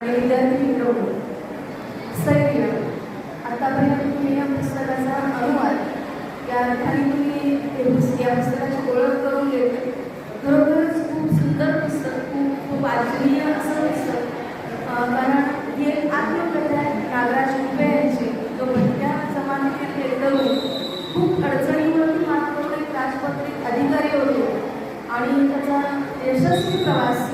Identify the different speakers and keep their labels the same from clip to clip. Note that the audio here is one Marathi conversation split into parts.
Speaker 1: विद्यार्थी मित्र सैन्य आतापर्यंत पुस्तकाचा अनुवाद या अर्थाने तुम्ही या पुस्तकाची ओळख करून देते खरोखरच खूप सुंदर पुस्तक खूप खूप आदरणीय असं पुस्तक. कारण हे आत्मकथा नागराज उभे यांचे. जो भटक्या समाजातील तरुण खूप अडचणीवरून मात करून एक राजपत्रित अधिकारी होतो. आणि त्याचा यशस्वी प्रवास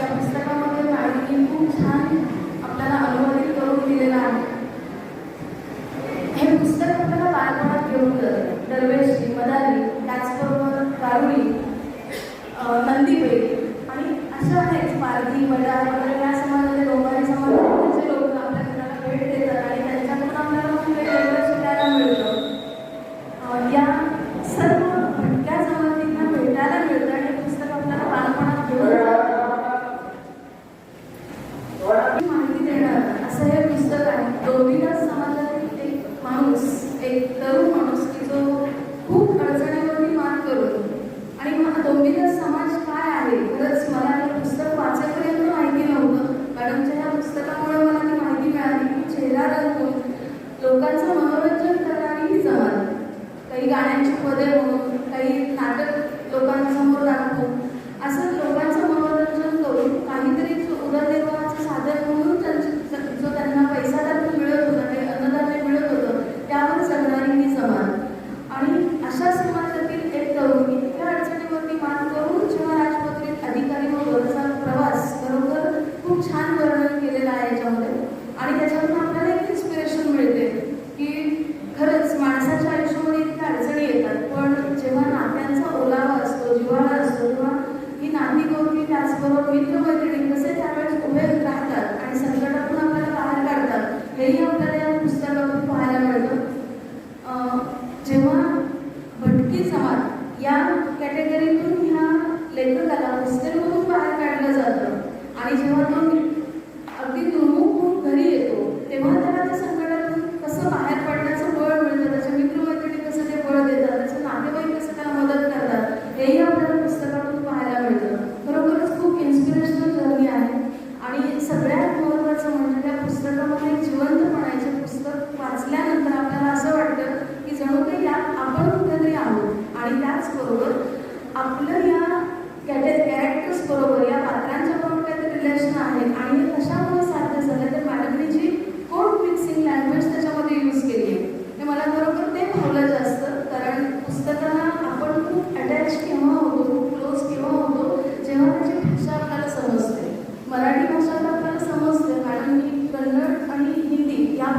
Speaker 1: बंदी पेठ आणि असं आहेच पारधी वडा वगैरे या समाजातले लोकांनी समाजाचे लोक आपल्याला भेट देतात आणि त्यांच्याकडून आपल्याला खूप वेगवेगळं शिकायला मिळतं. या सर्व भटक्या समाजांना भेटायला मिळतं आणि पुस्तक आपल्याला बालपणात घेऊन माहिती देणार असं हे पुस्तक आहे दोन्हीला समाजातील एक माणूस एक तरुण माणूस की जो खूप अडचणी काही गाण्यांची पदे म्हणून काही नाटक लोकांसमोर दाखवून असं आणि जेव्हा तो अगदी दुर्मुख घरी येतो तेव्हा त्याला त्या संकटातून कसं बाहेर पडण्याचं बळ मिळतं त्याच्या मित्रमैत्रिणी कसं ते बळ देतात त्याचं नातेवाईक कसं त्यामध्ये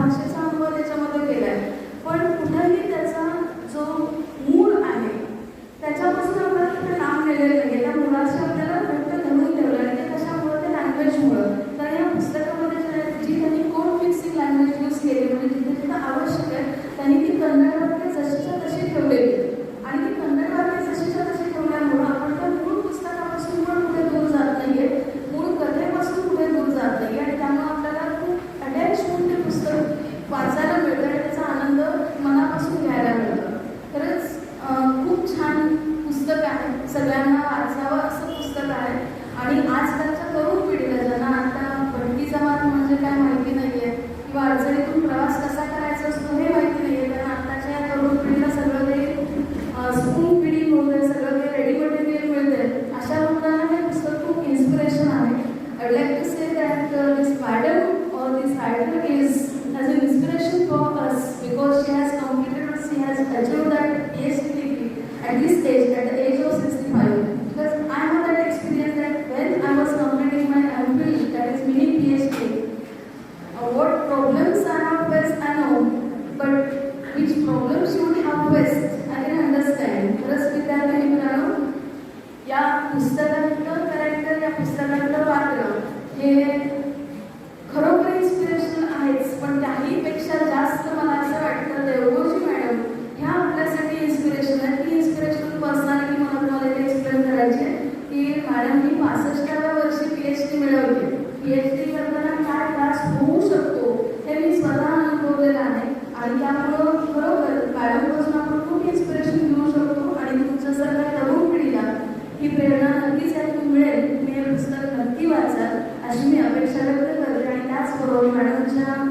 Speaker 1: conscious पी एच डी करताना काय त्रास होऊ शकतो हे मी स्वतः अनुभवलेलं आहे. आणि त्यामुळं खरोखर मॅडमपासून आपण खूप इन्स्पिरेशन घेऊ शकतो आणि तुमच्या सर्व तरुण पिढीला ही प्रेरणा नक्कीच यातून मिळेल. तुम्ही हे पुस्तक नक्की वाचाल अशी मी अपेक्षा व्यक्त करते आणि त्याचबरोबर मॅडमच्या